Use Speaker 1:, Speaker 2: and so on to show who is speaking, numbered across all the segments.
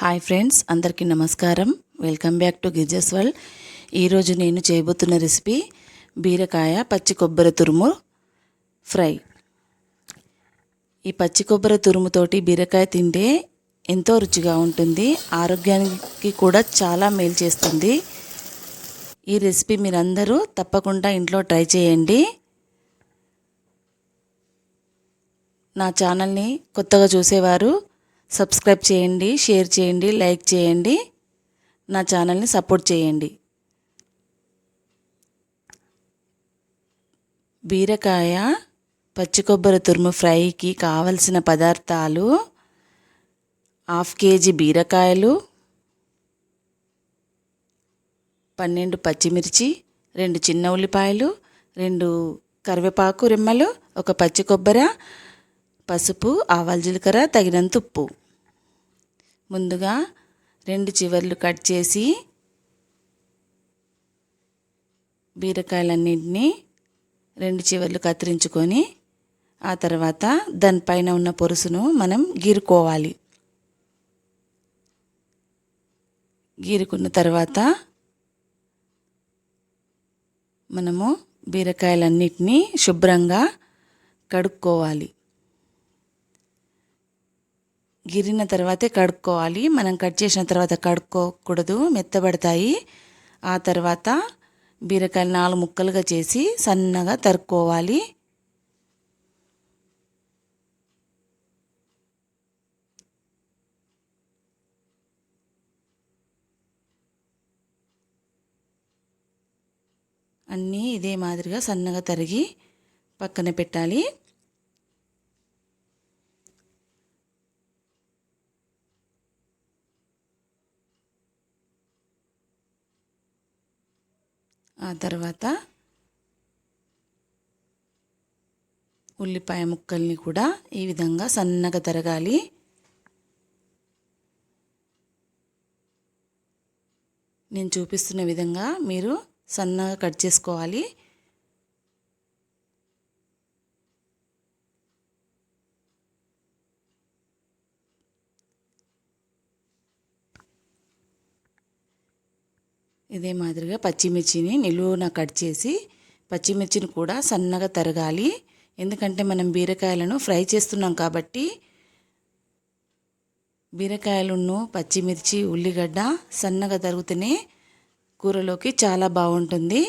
Speaker 1: Hi friends అందరికీ నమస్కారం. Welcome back to గిజెస్ వరల్డ్ ఈరోజు నేను చేయబోతున్న రెసిపీ బీరకాయ పచ్చి కొబ్బరి తురుము ఫ్రై. ఈ పచ్చి కొబ్బరి తురుముతోటి బీరకాయ తింటే ఎంతో రుచిగా ఉంటుంది ఆరోగ్యానికి కూడా చాలా మేలు చేస్తుంది. ఈ రెసిపీ మీరందరూ తప్పకుండా ఇంట్లో ట్రై చేయండి. నా ఛానల్ని కొత్తగా చూసేవారు సబ్స్క్రైబ్ చేయండి షేర్ చేయండి లైక్ చేయండి. నా ఛానల్ని సపోర్ట్ చేయండి. బీరకాయ పచ్చి కొబ్బరి తురుము ఫ్రైకి కావలసిన పదార్థాలు హాఫ్ కేజీ బీరకాయలు పన్నెండు పచ్చిమిర్చి రెండు చిన్న ఉల్లిపాయలు రెండు కరివేపాకు రిమ్మలు ఒక పచ్చి కొబ్బరి పసుపు ఆవాల జీలకర్ర తగినంత ఉప్పు. ముందుగా రెండు చివర్లు కట్ చేసి బీరకాయలన్నింటినీ రెండు చివర్లు కత్తిరించుకొని ఆ తర్వాత దానిపైన ఉన్న పొరుసును మనం గీరుకోవాలి. గీరుకున్న తర్వాత మనము బీరకాయలన్నిటినీ శుభ్రంగా కడుక్కోవాలి. గిరిన తర్వాతే కడుక్కోవాలి. మనం కట్ చేసిన తర్వాత కడుక్కోకూడదు. మెత్తబడతాయి. ఆ తర్వాత బీరకాయలు నాలుగు ముక్కలుగా చేసి సన్నగా తరుక్కోవాలి. అన్నీ ఇదే మాదిరిగా సన్నగా తరిగి పక్కన పెట్టాలి. ఆ తర్వాత ఉల్లిపాయ ముక్కల్ని కూడా ఈ విధంగా సన్నగా తరగాలి. నేను చూపిస్తున్న విధంగా మీరు సన్నగా కట్ చేసుకోవాలి. ఇదే మాదిరిగా పచ్చిమిర్చిని నిలువున కట్ చేసి పచ్చిమిర్చిని కూడా సన్నగా తరగాలి. ఎందుకంటే మనం బీరకాయలను ఫ్రై చేస్తున్నాం కాబట్టి బీరకాయలను పచ్చిమిర్చి ఉల్లిగడ్డ సన్నగా తరుగుతూనే కూరలోకి చాలా బాగుంటుంది.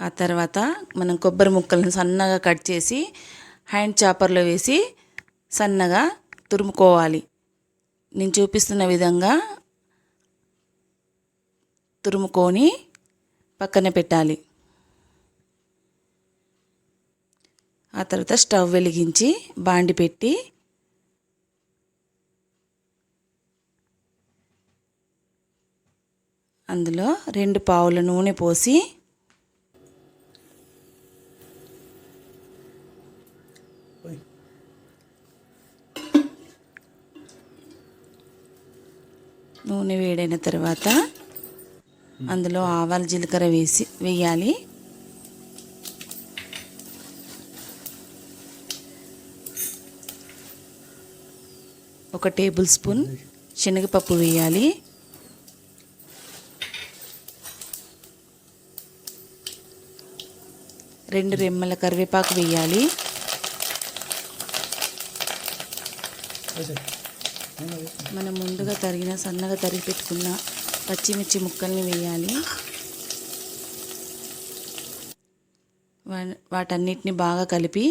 Speaker 1: ఆ తర్వాత మనం కొబ్బరి ముక్కలను సన్నగా కట్ చేసి హ్యాండ్ చాపర్లో వేసి సన్నగా తురుముకోవాలి. నేను చూపిస్తున్న విధంగా తురుముకొని పక్కన పెట్టాలి. ఆ తర్వాత స్టవ్ వెలిగించి బాండి పెట్టి అందులో రెండు పావుల నూనె పోసి నూనె వేడైన తర్వాత అందులో ఆవాల జీలకర్ర వేసి వేయాలి. ఒక టేబుల్ స్పూన్ శనగపప్పు వేయాలి. రెండు రెమ్మల కరివేపాకు వేయాలి. మనం ముందుగా తరిగిన సన్నగా తరిగి పెట్టుకున్న పచ్చిమిర్చి ముక్కల్ని వేయాలి. వాటన్నిటిని బాగా కలిపి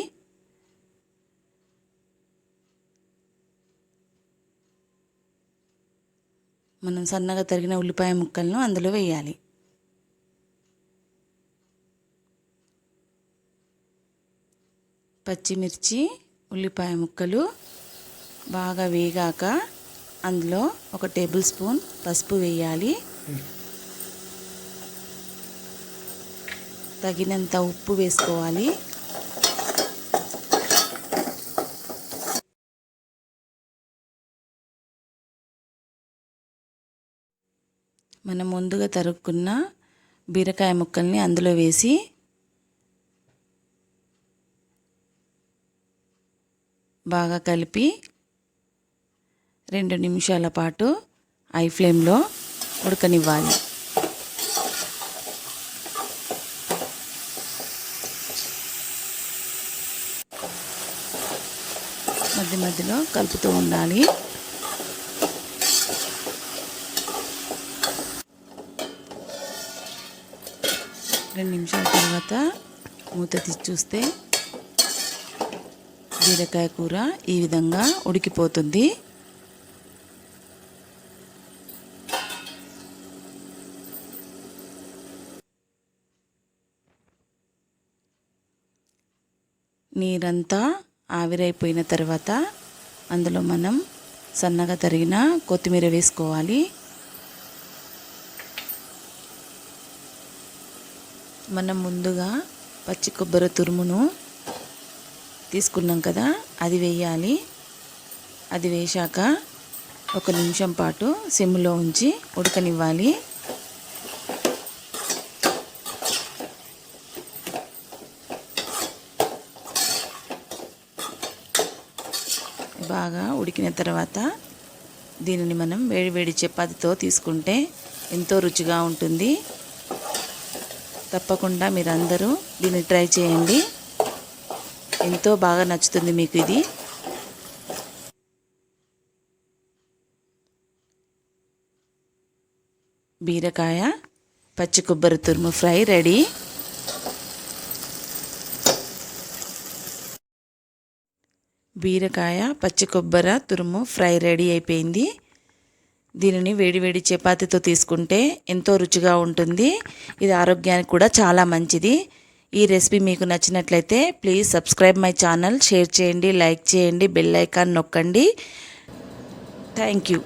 Speaker 1: మనం సన్నగా తరిగిన ఉల్లిపాయ ముక్కలను అందులో వేయాలి. పచ్చిమిర్చి ఉల్లిపాయ ముక్కలు బాగా వేగాక అందులో ఒక టేబుల్ స్పూన్ పసుపు వేయాలి. తగినంత ఉప్పు వేసుకోవాలి. మనం ముందుగా తరుక్కున్న బీరకాయ ముక్కల్ని అందులో వేసి బాగా కలిపి రెండు నిమిషాల పాటు ఐ ఫ్లేమ్లో ఉడకనివ్వాలి. మధ్య మధ్యలో కలుపుతూ ఉండాలి. రెండు నిమిషాల తర్వాత మూత తీసి చూస్తే బీరకాయ కూర ఈ విధంగా ఉడికిపోతుంది. నీరంతా ఆవిరైపోయిన తర్వాత అందులో మనం సన్నగా తరిగిన కొత్తిమీర వేసుకోవాలి. మనం ముందుగా పచ్చి కొబ్బరి తురుమును తీసుకున్నాం కదా అది వేయాలి. అది వేశాక ఒక నిమిషం పాటు సిమ్లో ఉంచి ఉడకనివ్వాలి బాగా ఉడికిన తర్వాత దీనిని మనం వేడి వేడి చపాతీతో తీసుకుంటే ఎంతో రుచిగా ఉంటుంది. తప్పకుండా మీరందరూ దీన్ని ట్రై చేయండి. ఎంతో బాగా నచ్చుతుంది మీకు ఇది. బీరకాయ పచ్చి కొబ్బరి తురుము ఫ్రై రెడీ. బీరకాయ పచ్చి కొబ్బరి తురుము ఫ్రై రెడీ అయిపోయింది. దీనిని వేడివేడి చపాతీతో తీసుకుంటే ఎంతో రుచిగా ఉంటుంది. ఇది ఆరోగ్యానికి కూడా చాలా మంచిది. ఈ రెసిపీ మీకు నచ్చినట్లయితే please subscribe my channel share చేయండి లైక్ చేయండి బెల్ ఐకాన్ నొక్కండి. Thank you.